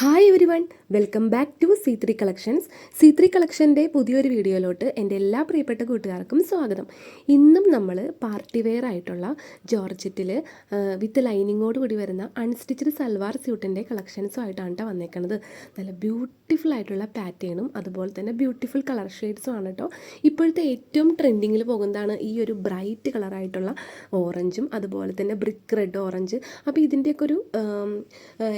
Hi everyone welcome back to C three collections C three കളക്ഷന്റെ പുതിയൊരു വീഡിയോയിലോട്ട് എന്റെ എല്ലാ പ്രിയപ്പെട്ട കൂട്ടുകാർക്കും സ്വാഗതം. ഇന്നും നമ്മൾ പാർട്ടി വെയർ ആയിട്ടുള്ള ജോർജറ്റിൽ വിത്ത് ലൈനിങ്ങോട് കൂടി വരുന്ന അൺസ്റ്റിച്ചഡ് സൽവാർ സ്യൂട്ടിന്റെ കളക്ഷൻസും ആയിട്ടാണ് കേട്ടോ വന്നേക്കുന്നത് നല്ല ബ്യൂട്ടിഫുൾ ആയിട്ടുള്ള പാറ്റേണും അതുപോലെ തന്നെ ബ്യൂട്ടിഫുൾ കളർ ഷെയ്ഡ്സും ആണ് കേട്ടോ ഇപ്പോഴത്തെ ഏറ്റവും ട്രെൻഡിങ്ങിൽ പോകുന്നതാണ് ഈ ഒരു ബ്രൈറ്റ് കളറായിട്ടുള്ള ഓറഞ്ചും അതുപോലെ തന്നെ ബ്രിക്ക് റെഡ് ഓറഞ്ച് അപ്പോൾ ഇതിന്റെയൊക്കെ ഒരു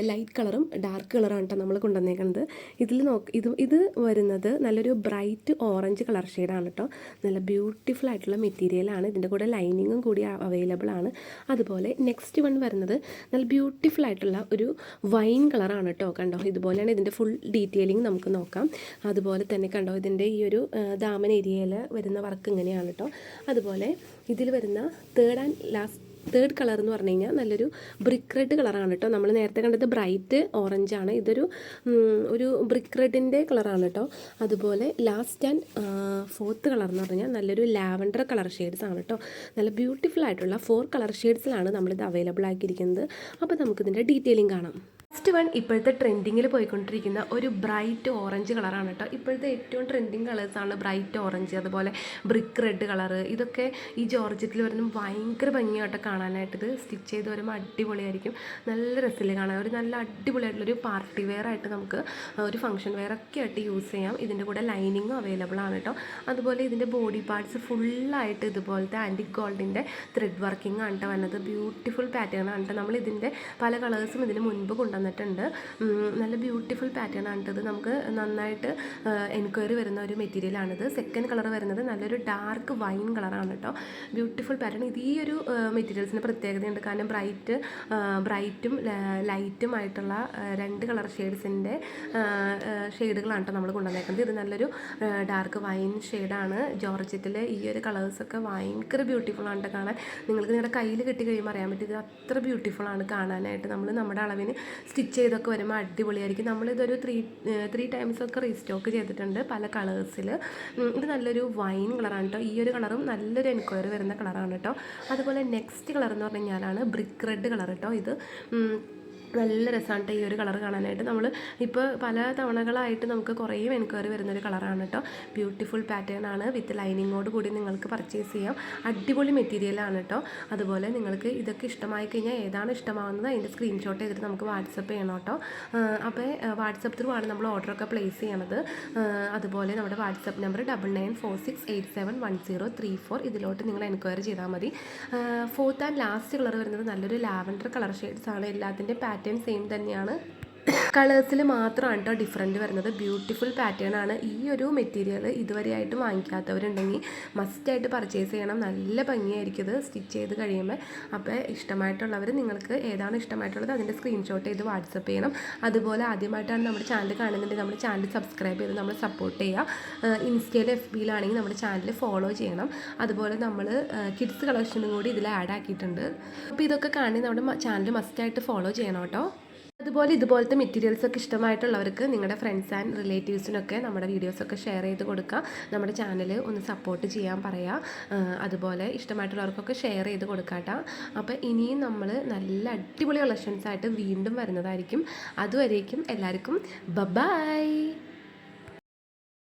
ലൈറ്റ് കളറും ഡാർക്ക് കളറാണ് കേട്ടോ നമ്മൾ കൊണ്ടുവന്നേക്കുന്നത് ഇതിൽ നോക്ക് ഇത് ഇത് വരുന്നത് നല്ലൊരു ബ്രൈറ്റ് ഓറഞ്ച് കളർ ഷെയ്ഡാണ് കേട്ടോ നല്ല ബ്യൂട്ടിഫുൾ ആയിട്ടുള്ള മെറ്റീരിയലാണ് ഇതിന്റെ കൂടെ ലൈനിങ്ങും കൂടി അവൈലബിൾ ആണ്. അതുപോലെ നെക്സ്റ്റ് വൺ വരുന്നത് നല്ല ബ്യൂട്ടിഫുൾ ആയിട്ടുള്ള ഒരു വൈൻ കളറാണ് കേട്ടോ കണ്ടോ? ഇതുപോലെയാണ് ഇതിന്റെ ഫുൾ ഡീറ്റെയിലിംഗ് നമുക്ക് നോക്കാം. അതുപോലെ തന്നെ കണ്ടോ ഇതിന്റെ ഈ ഒരു ദാമൻ ഏരിയയിൽ വരുന്ന വർക്ക് ഇങ്ങനെയാണ് കേട്ടോ അതുപോലെ ഇതിൽ വരുന്ന third and last third colour എന്ന് പറഞ്ഞു കഴിഞ്ഞാൽ നല്ലൊരു ബ്രിക്ക് റെഡ് കളറാണ് കേട്ടോ. നമ്മൾ നേരത്തെ കണ്ടത് ബ്രൈറ്റ് ഓറഞ്ച് ആണ്. ഇതൊരു ഒരു ബ്രിക്ക് റെഡിന്റെ കളറാണ് കേട്ടോ. അതുപോലെ ലാസ്റ്റ് ആൻഡ് ഫോർത്ത് കളർ എന്ന് പറഞ്ഞാൽ നല്ലൊരു ലാവൻഡർ കളർ ഷെയ്ഡ്സ് ആണ് കേട്ടോ. നല്ല ബ്യൂട്ടിഫുൾ ആയിട്ടുള്ള ഫോർ കളർ ഷെയ്ഡ്സിലാണ് നമ്മളിത് അവൈലബിൾ ആക്കിയിരിക്കുന്നത്. അപ്പോൾ നമുക്കിതിന്റെ ഡീറ്റെയിലിംഗ് കാണാം. ഫസ്റ്റ് വൺ ഇപ്പോഴത്തെ ട്രെൻഡിങ്ങിൽ പോയിക്കൊണ്ടിരിക്കുന്ന ഒരു ബ്രൈറ്റ് ഓറഞ്ച് കളറാണ് കേട്ടോ ഇപ്പോഴത്തെ ഏറ്റവും ട്രെൻഡിങ് കളേഴ്സാണ് ബ്രൈറ്റ് ഓറഞ്ച് അതുപോലെ ബ്രിക്ക് റെഡ് കളറ് ഇതൊക്കെ ഈ ജോർജറ്റിൽ വരുന്ന ഭയങ്കര ഭംഗിയായിട്ട് കാണാനായിട്ട്. ഇത് സ്റ്റിച്ച് ചെയ്ത് വരുമ്പോൾ അടിപൊളിയായിരിക്കും. നല്ല രസത്തിൽ കാണാൻ. ഒരു നല്ല അടിപൊളിയായിട്ടുള്ളൊരു പാർട്ടി വെയർ ആയിട്ട് നമുക്ക് ഒരു ഫംഗ്ഷൻ വെയർ ഒക്കെ ആയിട്ട് യൂസ് ചെയ്യാം. ഇതിന്റെ കൂടെ ലൈനിങ്ങും അവൈലബിൾ ആണ് കേട്ടോ അതുപോലെ ഇതിന്റെ ബോഡി പാർട്സ് ഫുള്ളായിട്ട് ഇതുപോലത്തെ ആന്റിക് ഗോൾഡിന്റെ ത്രെഡ് വർക്കിംഗ് ആണ് കേട്ടോ വന്നത്. ബ്യൂട്ടിഫുൾ പാറ്റേൺ ആണ് കേട്ടോ നമ്മൾ ഇതിന്റെ പല കളേഴ്സും ഇതിന് മുൻപ് കൊണ്ടുവന്നിട്ടുണ്ട്. ഉം, നല്ല ബ്യൂട്ടിഫുൾ പാറ്റേൺ ആണ് ഇത് നമുക്ക് നന്നായിട്ട് എൻക്വയറി വരുന്ന ഒരു മെറ്റീരിയലാണിത് സെക്കൻഡ് കളർ വരുന്നത് നല്ലൊരു ഡാർക്ക് വൈൻ കളറാണ് കേട്ടോ ബ്യൂട്ടിഫുൾ പാറ്റേൺ ഇത് ഈ ഒരു മെറ്റീരിയൽസിന് പ്രത്യേകതയുണ്ട്. കാരണം ബ്രൈറ്റ് ബ്രൈറ്റും ലൈറ്റും ആയിട്ടുള്ള രണ്ട് കളർ ഷെയ്ഡ്സിന്റെ ഷെയ്ഡുകളാണ് കേട്ടോ നമ്മൾ കൊണ്ടുവന്നേക്കുന്നത്. ഇത് നല്ലൊരു ഡാർക്ക് വൈൻ ഷെയ്ഡാണ് ജോർജറ്റിൽ ഈ ഒരു കളേഴ്സൊക്കെ ഭയങ്കര കേട്ടോ കാണാൻ. നിങ്ങൾക്ക് നിങ്ങളുടെ കയ്യിൽ കിട്ടി കഴിയുമ്പോൾ അറിയാൻ പറ്റും. ഇത് അത്ര ബ്യൂട്ടിഫുൾ ആണ് കാണാനായിട്ട്. നമ്മൾ നമ്മുടെ അളവിന് സ്റ്റിച്ച് ചെയ്തൊക്കെ വരുമ്പോൾ അടിപൊളിയായിരിക്കും. നമ്മളിതൊരു ത്രീ ത്രീ ടൈംസ് ഒക്കെ റീസ്റ്റോക്ക് ചെയ്തിട്ടുണ്ട് പല കളേഴ്സിൽ ഇത് നല്ലൊരു വൈൻ കളറാണ് കേട്ടോ ഈ ഒരു കളറും നല്ലൊരു എൻക്വയറി വരുന്ന കളറാണ് കേട്ടോ അതുപോലെ നെക്സ്റ്റ് കളർ എന്ന് പറഞ്ഞു കഴിഞ്ഞാലാണ് ബ്രിക്ക് റെഡ് കളർ കേട്ടോ ഇത്. നല്ല രസമാണ് ഈ ഒരു കളർ കാണാനായിട്ട്. നമ്മൾ ഇപ്പോൾ പല തവണകളായിട്ട് നമുക്ക് കുറേ എൻക്വയറി വരുന്നൊരു കളറാണ് കേട്ടോ ബ്യൂട്ടിഫുൾ പാറ്റേൺ ആണ്. വിത്ത് ലൈനിങ്ങോട് കൂടി നിങ്ങൾക്ക് പർച്ചേസ് ചെയ്യാം. അടിപൊളി മെറ്റീരിയലാണ് കേട്ടോ അതുപോലെ നിങ്ങൾക്ക് ഇതൊക്കെ ഇഷ്ടമായി കഴിഞ്ഞാൽ ഏതാണ് ഇഷ്ടമാവുന്നത് അതിന്റെ സ്ക്രീൻഷോട്ട് ചെയ്തിട്ട് നമുക്ക് വാട്സപ്പ് ചെയ്യണം കേട്ടോ അപ്പോൾ വാട്സപ്പ് ത്രൂ ആണ് നമ്മൾ ഓർഡറൊക്കെ പ്ലേസ് ചെയ്യണത്. അതുപോലെ നമ്മുടെ WhatsApp number double nine four six eight seven one zero three four ഇതിലോട്ട് നിങ്ങൾ എൻക്വയറി ചെയ്താൽ മതി. ഫോർത്ത് ആൻഡ് ലാസ്റ്റ് കളർ വരുന്നത് നല്ലൊരു ലാവൻഡർ കളർ ഷെയ്ഡ്സ് ആണ്. എല്ലാത്തിന്റെ പാറ്റേൺ സെയിം തന്നെയാണ്. കളേഴ്സിൽ മാത്രമാണ് കേട്ടോ ഡിഫറെന്റ് വരുന്നത്. ബ്യൂട്ടിഫുൾ പാറ്റേൺ ആണ്. ഈ ഒരു മെറ്റീരിയൽ ഇതുവരെയായിട്ട് വാങ്ങിക്കാത്തവരുണ്ടെങ്കിൽ മസ്റ്റായിട്ട് പർച്ചേസ് ചെയ്യണം. നല്ല ഭംഗിയായിരിക്കും ഇത്. സ്റ്റിച്ച് ചെയ്ത് കഴിയുമ്പോൾ അപ്പോൾ ഇഷ്ടമായിട്ടുള്ളവർ നിങ്ങൾക്ക് ഏതാണ് ഇഷ്ടമായിട്ടുള്ളത് അതിന്റെ സ്ക്രീൻഷോട്ട് ചെയ്ത് വാട്സപ്പ് ചെയ്യണം. അതുപോലെ ആദ്യമായിട്ടാണ് നമ്മുടെ ചാനൽ കാണുന്നുണ്ടെങ്കിൽ നമ്മുടെ ചാനൽ സബ്സ്ക്രൈബ് ചെയ്ത് നമ്മൾ സപ്പോർട്ട് ചെയ്യുക. ഇൻസ്റ്റയിൽ എഫ് ബിയിലാണെങ്കിൽ നമ്മുടെ ചാനൽ ഫോളോ ചെയ്യണം. അതുപോലെ നമ്മൾ കിഡ്സ് കളക്ഷനും കൂടി ഇതിൽ ആഡ് ആക്കിയിട്ടുണ്ട്. അപ്പോൾ ഇതൊക്കെ കാണി നമ്മുടെ ചാനൽ മസ്റ്റായിട്ട് ഫോളോ ചെയ്യണം കേട്ടോ. അതുപോലെ ഇതുപോലത്തെ മെറ്റീരിയൽസ് ഒക്കെ ഇഷ്ടമായിട്ടുള്ളവർക്ക് നിങ്ങളുടെ ഫ്രണ്ട്സ് ആൻഡ് റിലേറ്റീവ്സിനൊക്കെ നമ്മുടെ വീഡിയോസ് ഒക്കെ ഷെയർ ചെയ്ത് കൊടുക്കുക. നമ്മുടെ ചാനൽ ഒന്ന് സപ്പോർട്ട് ചെയ്യാൻ പറയുക അതുപോലെ ഇഷ്ടമായിട്ടുള്ളവർക്കൊക്കെ ഷെയർ ചെയ്ത് കൊടുക്കാട്ടോ അപ്പോൾ ഇനിയും നമ്മൾ നല്ല അടിപൊളി കളക്ഷൻസ് ആയിട്ട് വീണ്ടും വരുന്നതായിരിക്കും. അതുവരേക്കും എല്ലാവർക്കും ബബായ്